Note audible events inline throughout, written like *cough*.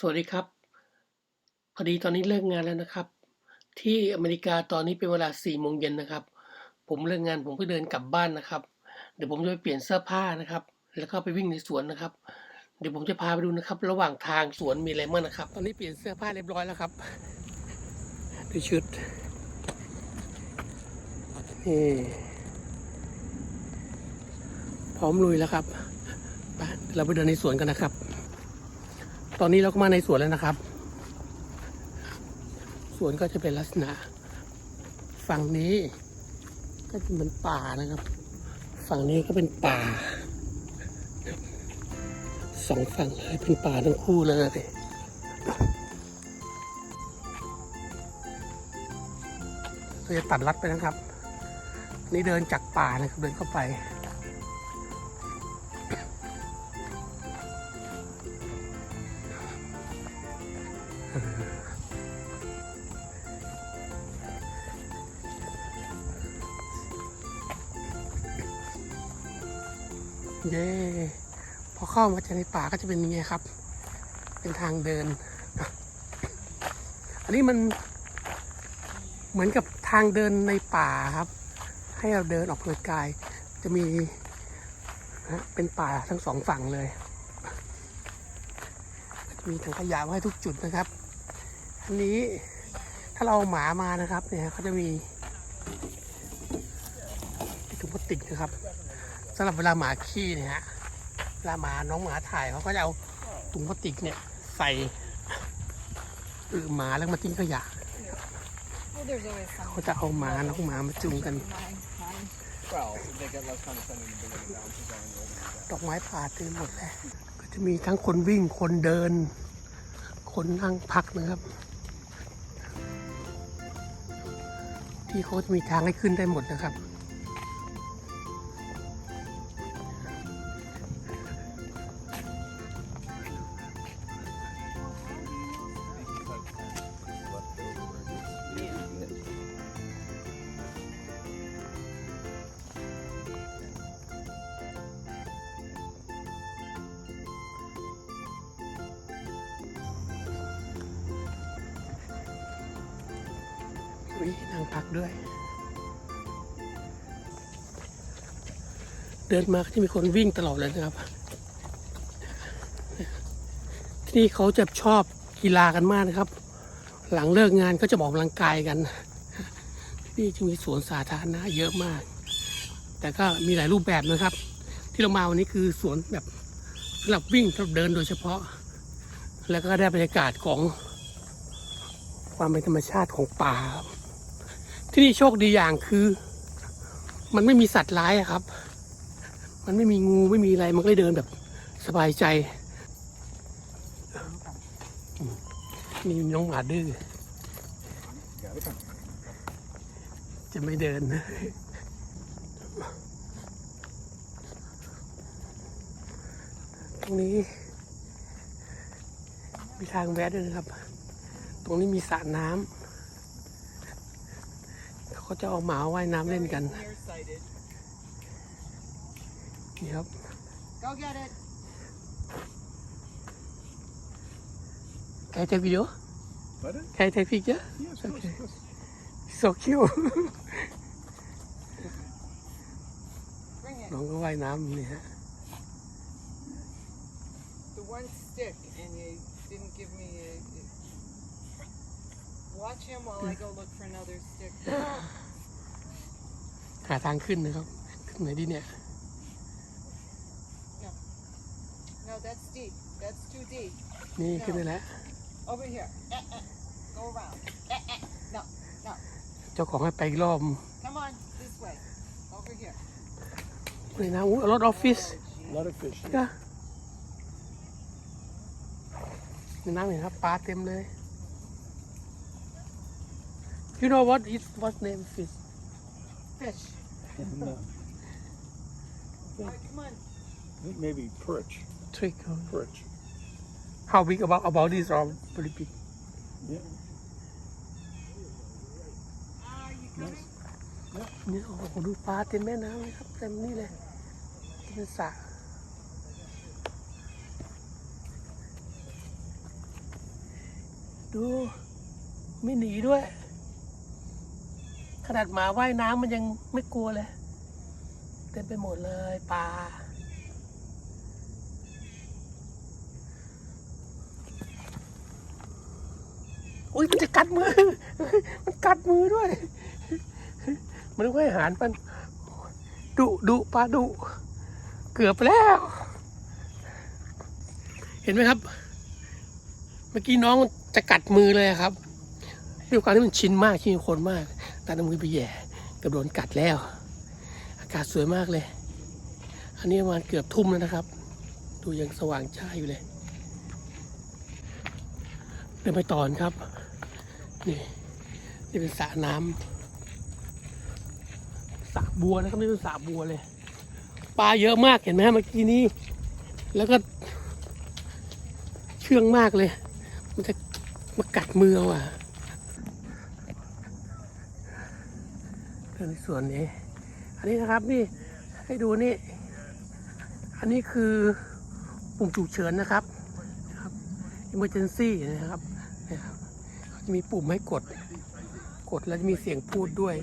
สวัสดีครับ พอดีตอนนี้เลิกงานแล้วนะครับ ที่อเมริกาตอนนี้เป็นเวลา4โมงเย็นนะครับ ผมเลิกงานผมก็เดินกลับบ้านนะครับ เดี๋ยวผมจะไปเปลี่ยนเสื้อผ้านะครับ แล้วก็ไปวิ่งในสวนนะครับ เดี๋ยวผมจะพาไปดูนะครับ ระหว่างทางสวนมีอะไรบ้างนะครับ ตอนนี้เปลี่ยนเสื้อผ้าเรียบร้อยแล้วครับดูชุดนี่พร้อมลุยแล้วครับไปเราไปเดินในสวนกันนะครับ ตอนนี้เราก็มาในสวนแล้วนะครับ สวนก็จะเป็นลักษณะ ฝั่งนี้ ก็จะเป็นป่านะครับ ฝั่งนี้ก็เป็นป่าสองฝั่งเลยเป็นป่าทั้งคู่เลยเราจะตัดลัดไปนะครับ นี่เดินจากป่านะครับเดินเข้าไป เย้พอเข้ามาจากในป่าก็จะเป็นยังไงครับ เป็นทางเดิน อันนี้มันเหมือนกับทางเดินในป่าครับ ให้เราเดินออกกำลังกาย จะมีนะเป็นป่าทั้งสองฝั่งเลยจะมีถังขยะไว้ให้ทุกจุดนะครับ อันนี้ถ้าเราหมามานะครับ เนี่ยเขาจะมีถุงพลาสติกนะครับ สำหรับเวลาหมาขี้เนี่ยฮะเวลาหมาน้องหมาถ่ายเขาก็จะเอาถุงพลาสติกเนี่ยใส่อือหมาแล้วมาทิ้งขยะ Well, there's always some. เขาจะเอาหมาน้องหมามาจุงกัน Mine, mine. Well, they get less condescending than bringing it down to going over. ดอกไม้ป่าเต็มหมดเลยก็จะมีทั้งคนวิ่งคนเดิน คนนั่งพักนะครับ ที่เขาจะมีทางให้ขึ้นได้หมดนะครับ วินั่งพักด้วย เดินมาก็จะมีคนวิ่งตลอดเลยนะครับ ที่นี่เขาจะชอบกีฬากันมากนะครับ หลังเลิกงานก็จะออกกำลังกายกัน ที่นี่จะมีสวนสาธารณะเยอะมาก แต่ก็มีหลายรูปแบบนะครับ ที่เรามาวันนี้คือสวนแบบสำหรับวิ่งสำหรับเดินโดยเฉพาะ แล้วก็ได้บรรยากาศของความเป็นธรรมชาติของป่าครับ ที่นี่โชคดีอย่างคือ มันไม่มีสัตว์ร้ายครับ มันไม่มีงูไม่มีอะไรมันก็เลยเดินแบบสบายใจมนี่น้องหมาดื้อจะไม่เดินนะตรงนี้ มีทางแวะด้วยนะครับ ตรงนี้มีสระน้ำ เขาจะเอาหมาว่ายน้ำเล่นกัน Nearsighted. นี่ครับ Go get it. Can I take video? Pardon? Can I take picture? Yes, of course, Okay. of course. So cute Bring it. น้องก็ว่ายน้ำนี่ฮะ The one stick, and you didn't give me a. a- Watch him while I go look for another stick. หาทางขึ้นนะครับ ขึ้นไหนดีเนี่ย No, that's deep. That's too deep. นี่ขึ้นไปแล้ว Over here. Eh, eh. Go around. Eh, eh. No, no. เจ้าของให้ไปอีกรอบ Come on, this way. Over here. เลยนะอู้รถออฟฟิศ A lot of fish. ก็ในน้ำเห็นครับปลาเต็มเลย You know what is what name fish Fish. *laughs* no, All right, come on. I think maybe perch. trick Perch. How big about about this or very big Yeah. Are you coming? นี่โอ้โหดูปลาเต็มแม่น้ำเลยครับเต็มนี่เลยเป็นสระ ดูไม่หนีด้วย ขนาดหมาว่ายน้ำมันยังไม่กลัวเลย เต็มไปหมดเลยปลาอุ้ยมันจะกัดมือ มันกัดมือด้วย มันต้องให้อาหารมันดุดุปลาดุเกือบไปแล้ว เห็นไหมครับ เมื่อกี้น้องจะกัดมือเลยครับด้วยความที่มันชินมากชินคนมาก ตาดมือไปแย่กับโดนกัดแล้ว อากาศสวยมากเลย อันนี้ประมาณเกือบทุ่มแล้วนะครับ ดูยังสว่างจ้าอยู่เลยเดินไปต่อนครับ นี่นี่เป็นสระน้ำสระบัวนะครับนี่เป็นสระบัวเลย ปลาเยอะมากเห็นไหมฮะเมื่อกี้นี้ แล้วก็เชื่องมากเลย มันจะมากัดมือเอาอะ เรื่องในส่วนนี้ อันนี้นะครับนี่ให้ดูนี่ อันนี้คือปุ่มฉุกเฉินนะครับนะครับ emergency นะครับนะครับเขาจะมีปุ่มให้กด กดแล้วจะมีเสียงพูดด้วย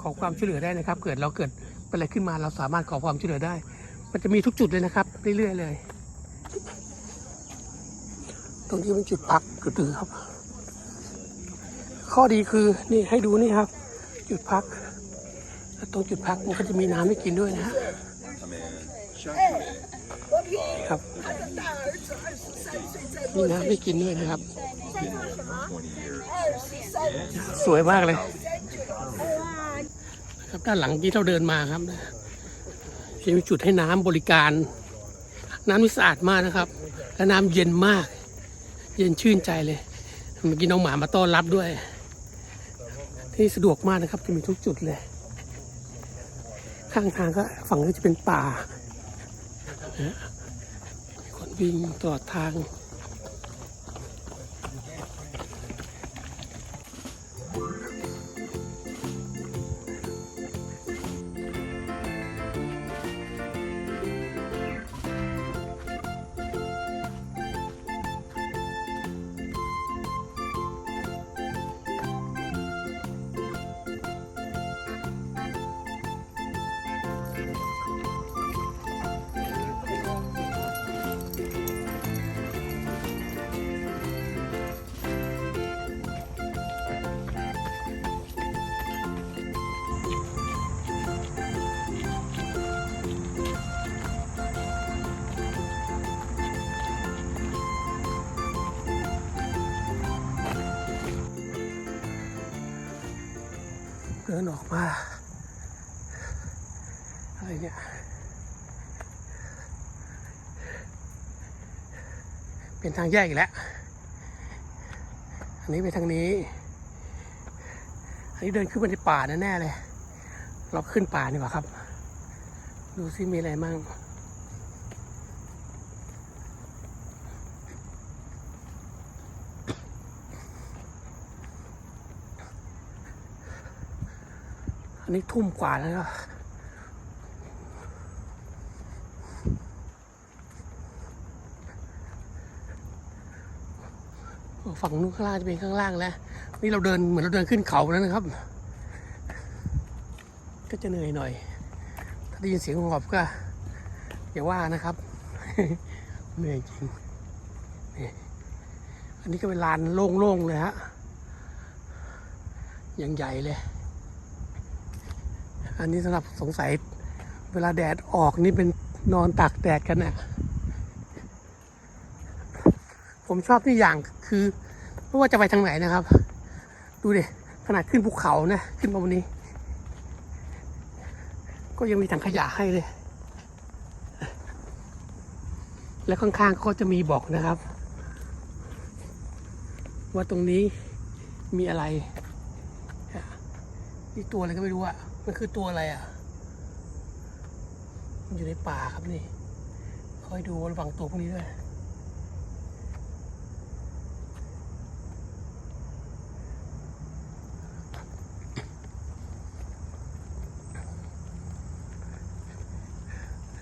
ขอความช่วยเหลือได้นะครับ เกิดเราเกิดเป็นอะไรขึ้นมาเราสามารถขอความช่วยเหลือได้ มันจะมีทุกจุดเลยนะครับ เรื่อยๆเลย ตรงนี้เป็นจุดพักจุดตึงครับ ข้อดีคือนี่ให้ดูนี่ครับ จุดพัก ตรงจุดพักมันก็จะมีน้ำให้กินด้วยนะฮะครับมีน้ำให้กินด้วยนะครับ สวยมากเลยครับด้านหลังที่เราเดินมาครับจะมีจุดให้น้ำบริการ น้ำนี่สะอาดมากนะครับ และน้ำเย็นมาก เย็นชื่นใจเลยเมื่อกี้น้องหมามาต้อนรับด้วย ที่สะดวกมากนะครับ จะมีทุกจุดเลย ข้างทางก็ฝั่งนี้จะเป็นป่ามีคนวิ่งตลอดทาง เดินออกมา อะไรเนี่ยเป็นทางแยกอีกแล้ว อันนี้ไปทางนี้ อันนี้เดินขึ้นไปในป่าแน่ๆเลย เราขึ้นป่าดีกว่าครับ ดูซิมีอะไรมั่ง นี้ทุ่มกว่าแล้วฝั่งนู้นข้างล่างจะเป็นข้างล่างแล้ว นี่เราเดินเหมือนเราเดินขึ้นเขาแล้วนะครับ ก็จะเหนื่อยหน่อย ถ้าได้ยินเสียงหอบก็อย่าว่านะครับ เหนื่อยจริงนี่อันนี้ก็เป็นลานโล่งๆเลยฮะยังใหญ่เลย อันนี้สำหรับสงสัยเวลาแดดออกนี่เป็นนอนตากแดดกันน่ะผมชอบที่อย่างคือไม่ว่าจะไปทางไหนนะครับ ดูดิขนาดขึ้นภูเขานะ ขึ้นมาวันนี้ ก็ยังมีถังขยะให้เลย แล้วข้างๆก็จะมีบอกนะครับ ว่าตรงนี้มีอะไร นี่ตัวอะไรก็ไม่รู้อะ มันคือตัวอะไรอะ มันอยู่ในป่าครับนี่ คอยดูระวังตัวพวกนี้ด้วย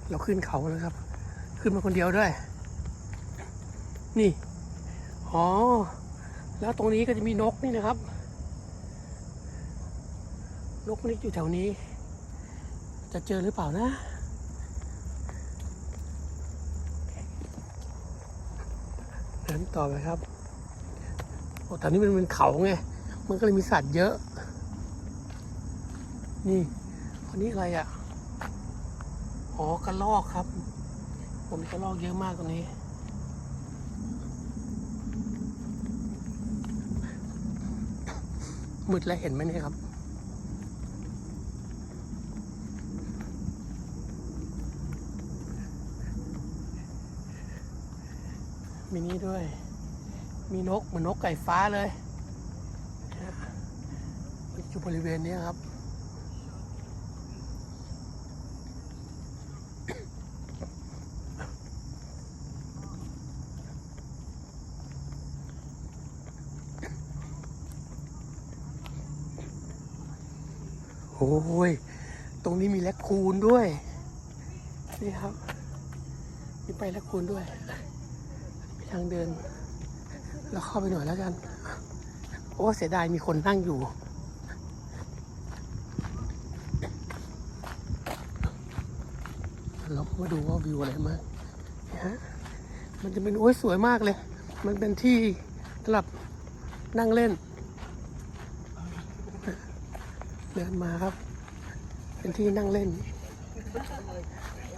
เราขึ้นเขาแล้วครับ ขึ้นมาคนเดียวด้วย นี่ อ๋อ แล้วตรงนี้ก็จะมีนกนี่นะครับ นกนี่อยู่แถวนี้ จะเจอหรือเปล่านะเดินต่อไปครับโอ้แถวนี้มันเป็นเขาไง มันก็เลยมีสัตว์เยอะ นี่คนนี้อะไรอะอ๋อกระลอกครับ ผมมีกระลอกเยอะมากตรงนี้มืดแล้วเห็นไหมเนี่ยครับ มีนี่ด้วย มีนกเหมือนนกไก่ฟ้าเลยอยู่บริเวณนี้ครับโอ้ย ตรงนี้มีแลคคูนด้วย นี่ครับ มีไปแลคคูนด้วย ทางเดิน เราเข้าไปหน่อยแล้วกัน โอ้เสียดายมีคนนั่งอยู่ เรามาดูว่าวิวอะไรมากฮะมันจะเป็นโอ้ยสวยมากเลย มันเป็นที่สำหรับนั่งเล่น เดินมาครับ เป็นที่นั่งเล่น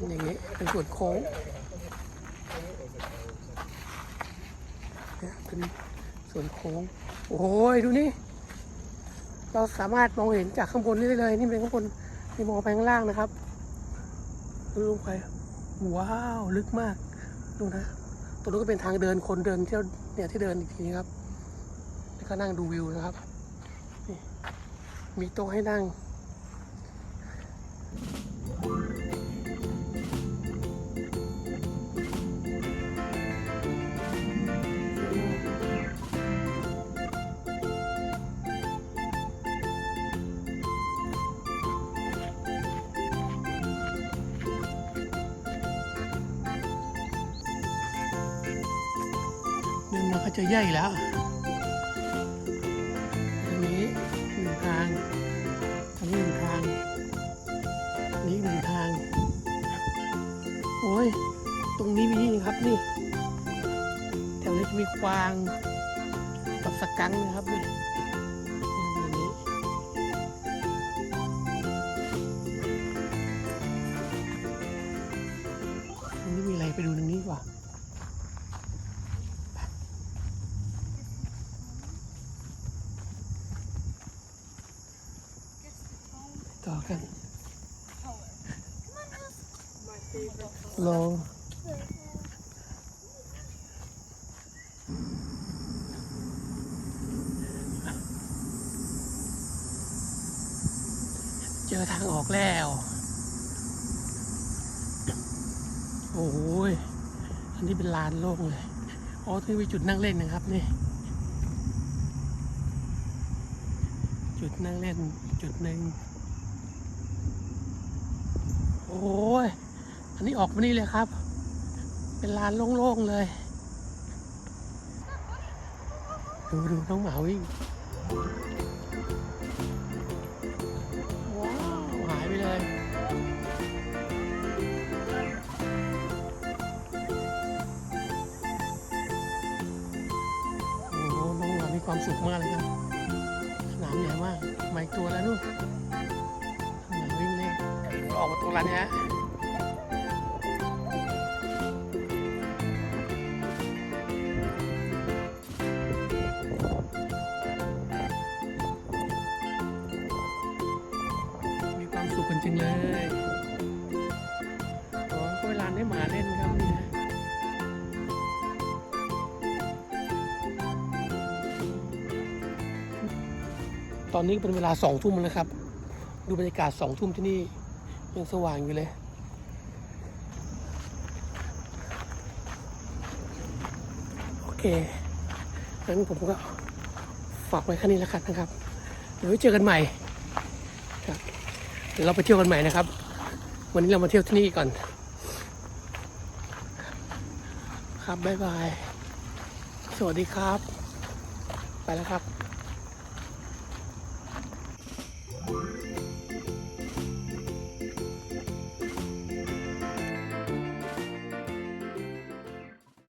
อย่างนี้เป็นส่วนโค้ง เนี่ยเป็นส่วนโค้ง โอ้ยดูนี่ เราสามารถมองเห็นจากข้างบนนี่ได้เลย นี่เป็นข้างบนนี่มองไปข้างล่างนะครับดูลงไป ว้าว ลึกมาก ดูนะ ตรงนู้นก็เป็นทางเดินคนเดินเที่ยวเนี่ยที่เดินอีกทีครับ แล้วก็นั่งดูวิวนะครับ นี่ มีโต๊ะให้นั่ง จะใหญ่แล้วอันนี้หนึ่งทางอันนี้หนึ่งทางนี้หนึ่งทาง โอ้ย ตรงนี้มีนี่ครับนี่ แถวนี้จะมีกวางกับสกังนะครับนี่ โลเจอทางออกแล้ว โอ้ย อันนี้เป็นลานโล่งเลย อ๋อที่มีจุดนั่งเล่นนะครับนี่ จุดนั่งเล่นจุดหนึ่งโอ้ย อันนี้ออกมานี่เลยครับ เป็นลานโล่งๆเลย ดูดูน้องหมาวิ่ง ว้าว หายไปเลย โอ้โหน้องหมามีความสุขมากเลยครับสนามใหญ่มากมาอีกตัวแล้วนู่นหมาวิ่งเล่นออกมาตรงร้านเนี้ยมี ตอนนี้เป็นเวลาสองทุ่มแล้วครับ ดูบรรยากาศสองทุ่มที่นี่ยังสว่างอยู่เลย โอเคงั้นผมก็ฝากไว้แค่นี้แล้วกันนะครับเดี๋ยวเจอกันใหม่ครับเดี๋ยวเราไปเที่ยวกันใหม่นะครับ วันนี้เรามาเที่ยวที่นี่ก่อน ครับบ๊ายบาย สวัสดีครับ ไปแล้วครับ